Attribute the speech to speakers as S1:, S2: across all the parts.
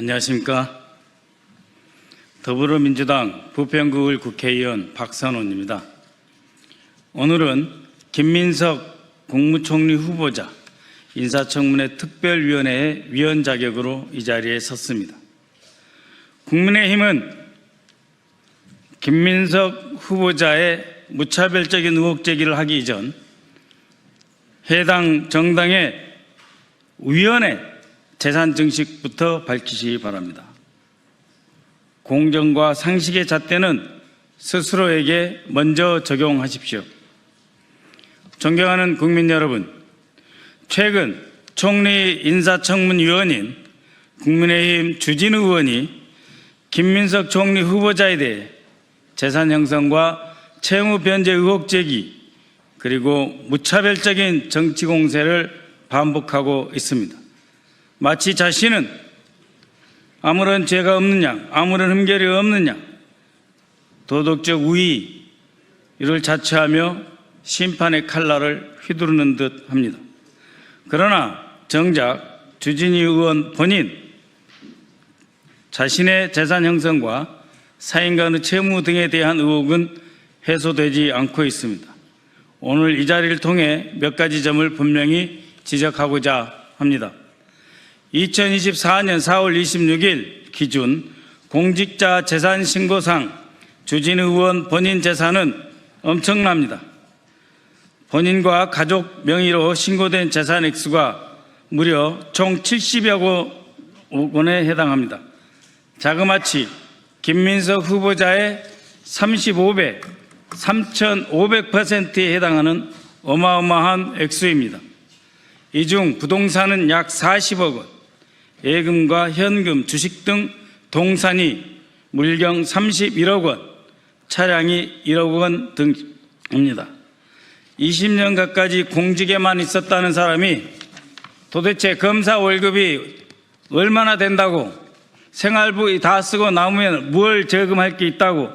S1: 안녕하십니까. 더불어민주당 부평구을 국회의원 박선원입니다. 오늘은 김민석 국무총리 후보자 인사청문회 특별위원회의 위원 자격으로 이 자리에 섰습니다. 국민의힘은 김민석 후보자의 무차별적인 의혹 제기를 하기 전 해당 정당의 위원회 재산 증식부터 밝히시기 바랍니다. 공정과 상식의 잣대는 스스로에게 먼저 적용하십시오. 존경하는 국민 여러분, 최근 총리 인사청문위원인 국민의힘 주진우 의원이 김민석 총리 후보자에 대해 재산 형성과 채무 변제 의혹 제기 그리고 무차별적인 정치 공세를 반복하고 있습니다. 마치 자신은 아무런 죄가 없느냐, 아무런 흠결이 없느냐, 도덕적 우위, 이를 자처하며 심판의 칼날을 휘두르는 듯 합니다. 그러나 정작 주진희 의원 본인 자신의 재산 형성과 사인 간의 채무 등에 대한 의혹은 해소되지 않고 있습니다. 오늘 이 자리를 통해 몇 가지 점을 분명히 지적하고자 합니다. 2024년 4월 26일 기준 공직자 재산 신고상 주진우 의원 본인 재산은 엄청납니다. 본인과 가족 명의로 신고된 재산 액수가 무려 총 70여 원에 해당합니다. 자그마치 김민석 후보자의 35배, 3,500%에 해당하는 어마어마한 액수입니다. 이 중 부동산은 약 40억 원, 예금과 현금, 주식 등 동산이 물경 31억 원, 차량이 1억 원 등입니다. 20년 가까이 공직에만 있었다는 사람이 도대체 검사 월급이 얼마나 된다고 생활비 다 쓰고 남으면 뭘 저금할 게 있다고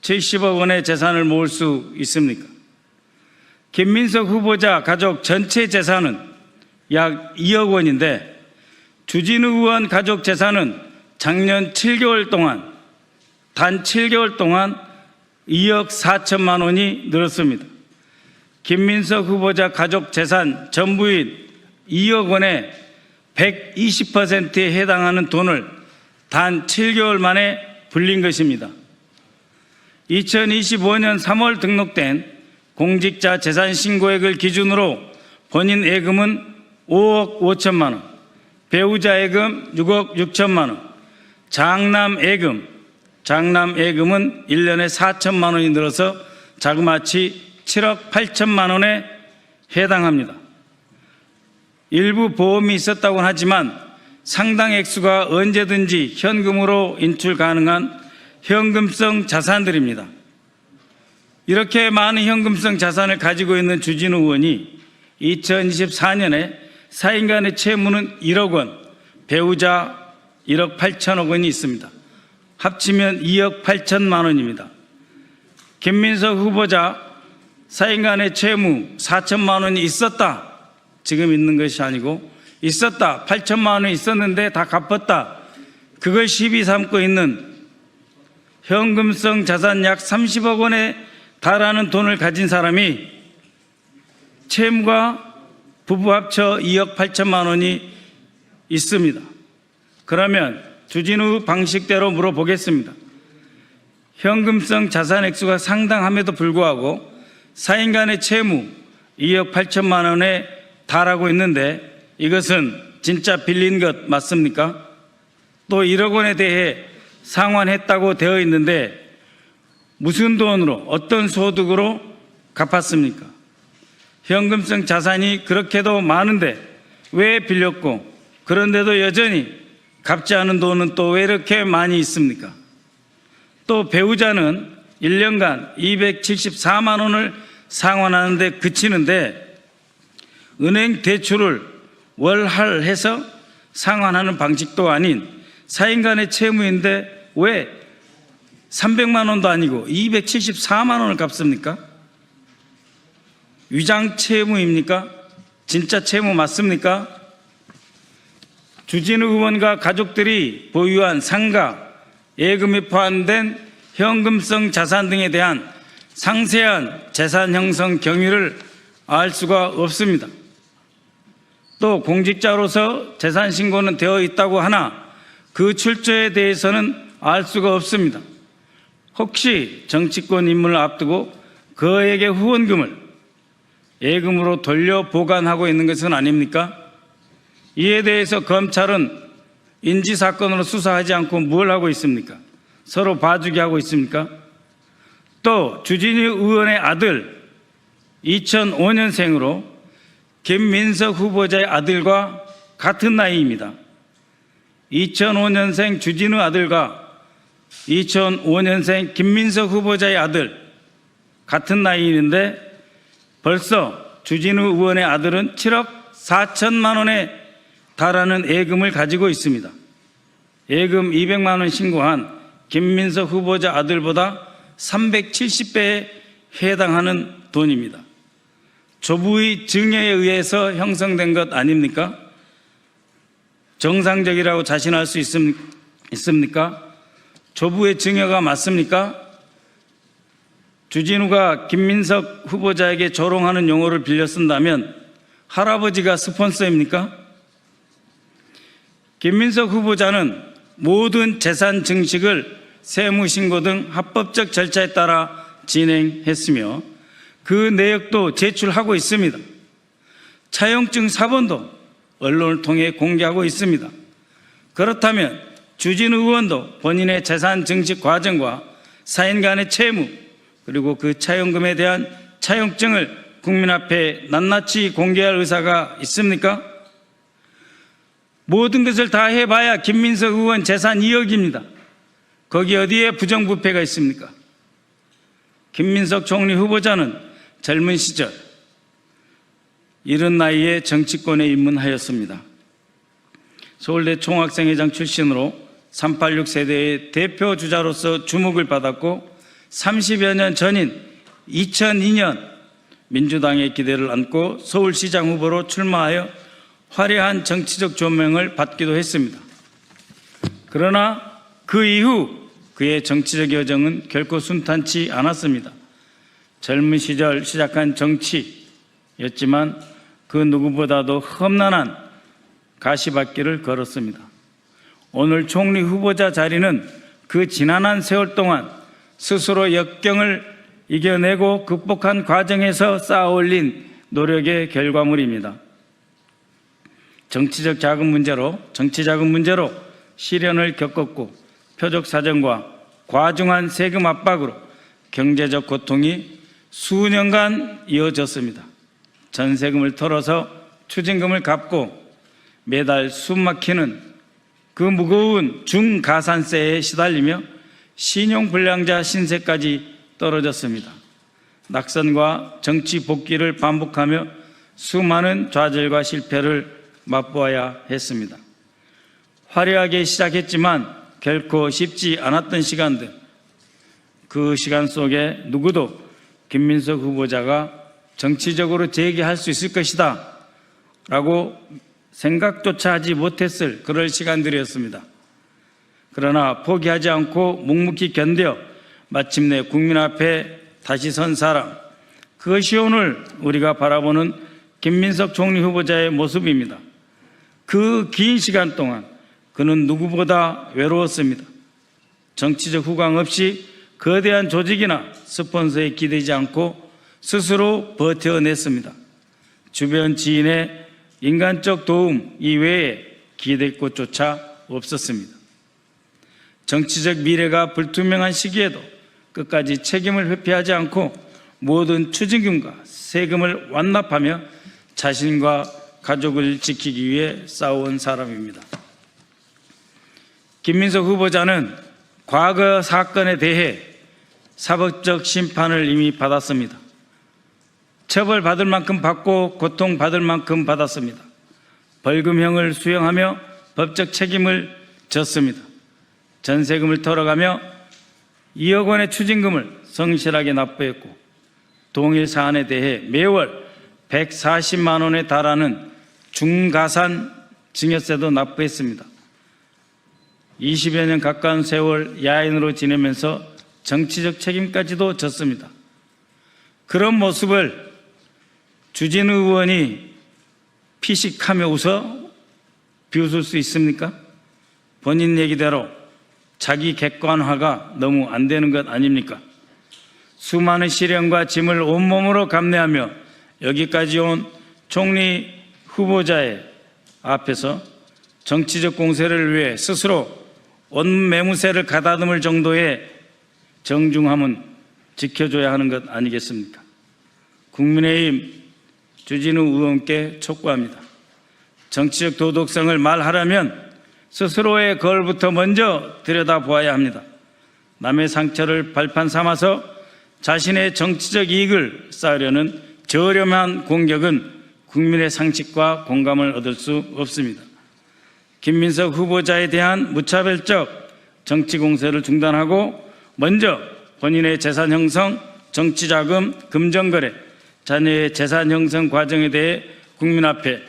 S1: 70억 원의 재산을 모을 수 있습니까? 김민석 후보자 가족 전체 재산은 약 2억 원인데 주진우 의원 가족 재산은 작년 7개월 동안 단 7개월 동안 2억 4천만 원이 늘었습니다. 김민석 후보자 가족 재산 전부인 2억 원의 120%에 해당하는 돈을 단 7개월 만에 불린 것입니다. 2025년 3월 등록된 공직자 재산 신고액을 기준으로 본인 예금은 5억 5천만 원, 배우자 예금 6억 6천만 원, 장남 예금, 장남 예금은 1년에 4천만 원이 늘어서 자그마치 7억 8천만 원에 해당합니다. 일부 보험이 있었다고 하지만 상당 액수가 언제든지 현금으로 인출 가능한 현금성 자산들입니다. 이렇게 많은 현금성 자산을 가지고 있는 주진우 의원이 2024년에 사인 간의 채무는 1억 원, 배우자 1억 8천억 원이 있습니다. 합치면 2억 8천만 원입니다. 김민석 후보자 사인 간의 채무 4천만 원이 있었다. 지금 있는 것이 아니고 있었다. 8천만 원이 있었는데 다 갚았다. 그걸 시비 삼고 있는 현금성 자산 약 30억 원에 달하는 돈을 가진 사람이 채무가 부부 합쳐 2억 8천만 원이 있습니다. 그러면 주진우 방식대로 물어보겠습니다. 현금성 자산 액수가 상당함에도 불구하고 사인 간의 채무 2억 8천만 원에 달하고 있는데 이것은 진짜 빌린 것 맞습니까? 또 1억 원에 대해 상환했다고 되어 있는데 무슨 돈으로 어떤 소득으로 갚았습니까? 현금성 자산이 그렇게도 많은데 왜 빌렸고 그런데도 여전히 갚지 않은 돈은 또 왜 이렇게 많이 있습니까? 또 배우자는 1년간 274만 원을 상환하는데 그치는데 은행 대출을 월할해서 상환하는 방식도 아닌 사인 간의 채무인데 왜 300만 원도 아니고 274만 원을 갚습니까? 위장 채무입니까? 진짜 채무 맞습니까? 주진우 의원과 가족들이 보유한 상가, 예금에 포함된 현금성 자산 등에 대한 상세한 재산 형성 경위를 알 수가 없습니다. 또 공직자로서 재산 신고는 되어 있다고 하나 그 출처에 대해서는 알 수가 없습니다. 혹시 정치권 인물을 앞두고 그에게 후원금을 예금으로 돌려 보관하고 있는 것은 아닙니까? 이에 대해서 검찰은 인지 사건으로 수사하지 않고 뭘 하고 있습니까? 서로 봐주기 하고 있습니까? 또 주진우 의원의 아들 2005년생으로 김민석 후보자의 아들과 같은 나이입니다. 2005년생 주진우 아들과 2005년생 김민석 후보자의 아들 같은 나이인데 벌써 주진우 의원의 아들은 7억 4천만 원에 달하는 예금을 가지고 있습니다. 예금 200만 원 신고한 김민석 후보자 아들보다 370배에 해당하는 돈입니다. 조부의 증여에 의해서 형성된 것 아닙니까? 정상적이라고 자신할 수 있습- 있습니까? 조부의 증여가 맞습니까? 주진우가 김민석 후보자에게 조롱하는 용어를 빌려 쓴다면 할아버지가 스폰서입니까? 김민석 후보자는 모든 재산 증식을 세무신고 등 합법적 절차에 따라 진행했으며 그 내역도 제출하고 있습니다. 차용증 사본도 언론을 통해 공개하고 있습니다. 그렇다면 주진 의원도 본인의 재산 증식 과정과 사인 간의 채무 그리고 그 차용금에 대한 차용증을 국민 앞에 낱낱이 공개할 의사가 있습니까? 모든 것을 다 해봐야 김민석 의원 재산 2억입니다. 거기 어디에 부정부패가 있습니까? 김민석 총리 후보자는 젊은 시절 이른 나이에 정치권에 입문하였습니다. 서울대 총학생회장 출신으로 386 세대의 대표 주자로서 주목을 받았고 30여 년 전인 2002년 민주당의 기대를 안고 서울시장 후보로 출마하여 화려한 정치적 조명을 받기도 했습니다. 그러나 그 이후 그의 정치적 여정은 결코 순탄치 않았습니다. 젊은 시절 시작한 정치였지만 그 누구보다도 험난한 가시밭길을 걸었습니다. 오늘 총리 후보자 자리는 그 지난한 세월 동안 스스로 역경을 이겨내고 극복한 과정에서 쌓아 올린 노력의 결과물입니다. 정치적 자금 문제로 정치 자금 문제로 시련을 겪었고 표적 사정과 과중한 세금 압박으로 경제적 고통이 수년간 이어졌습니다. 전세금을 털어서 추징금을 갚고 매달 숨 막히는 그 무거운 중가산세에 시달리며 신용불량자 신세까지 떨어졌습니다. 낙선과 정치 복귀를 반복하며 수많은 좌절과 실패를 맛보아야 했습니다. 화려하게 시작했지만 결코 쉽지 않았던 시간들, 그 시간 속에 누구도 김민석 후보자가 정치적으로 재기할 수 있을 것이다 라고 생각조차 하지 못했을 그럴 시간들이었습니다. 그러나 포기하지 않고 묵묵히 견뎌 마침내 국민 앞에 다시 선 사람, 그것이 오늘 우리가 바라보는 김민석 총리 후보자의 모습입니다. 그 긴 시간 동안 그는 누구보다 외로웠습니다. 정치적 후광 없이 거대한 조직이나 스폰서에 기대지 않고 스스로 버텨냈습니다. 주변 지인의 인간적 도움 이외에 기댈 곳조차 없었습니다. 정치적 미래가 불투명한 시기에도 끝까지 책임을 회피하지 않고 모든 추징금과 세금을 완납하며 자신과 가족을 지키기 위해 싸워온 사람입니다. 김민석 후보자는 과거 사건에 대해 사법적 심판을 이미 받았습니다. 처벌받을 만큼 받고 고통받을 만큼 받았습니다. 벌금형을 수행하며 법적 책임을 졌습니다. 전세금을 털어가며 2억 원의 추징금을 성실하게 납부했고 동일 사안에 대해 매월 140만 원에 달하는 중가산 증여세도 납부했습니다. 20여 년 가까운 세월 야인으로 지내면서 정치적 책임까지도 졌습니다. 그런 모습을 주진우 의원이 피식하며 웃어 비웃을 수 있습니까? 본인 얘기대로 자기 객관화가 너무 안 되는 것 아닙니까? 수많은 시련과 짐을 온몸으로 감내하며 여기까지 온 총리 후보자의 앞에서 정치적 공세를 위해 스스로 원매무새를 가다듬을 정도의 정중함은 지켜줘야 하는 것 아니겠습니까? 국민의힘 주진우 의원께 촉구합니다. 정치적 도덕성을 말하려면 스스로의 거울부터 먼저 들여다보아야 합니다. 남의 상처를 발판 삼아서 자신의 정치적 이익을 쌓으려는 저렴한 공격은 국민의 상식과 공감을 얻을 수 없습니다. 김민석 후보자에 대한 무차별적 정치 공세를 중단하고 먼저 본인의 재산 형성, 정치 자금, 금전 거래, 자녀의 재산 형성 과정에 대해 국민 앞에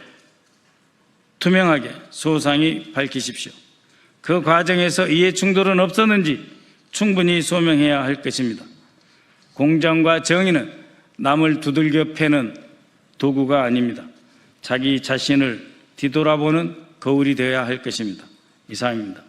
S1: 투명하게 소상히 밝히십시오. 그 과정에서 이해 충돌은 없었는지 충분히 소명해야 할 것입니다. 공정과 정의는 남을 두들겨 패는 도구가 아닙니다. 자기 자신을 뒤돌아보는 거울이 되어야 할 것입니다. 이상입니다.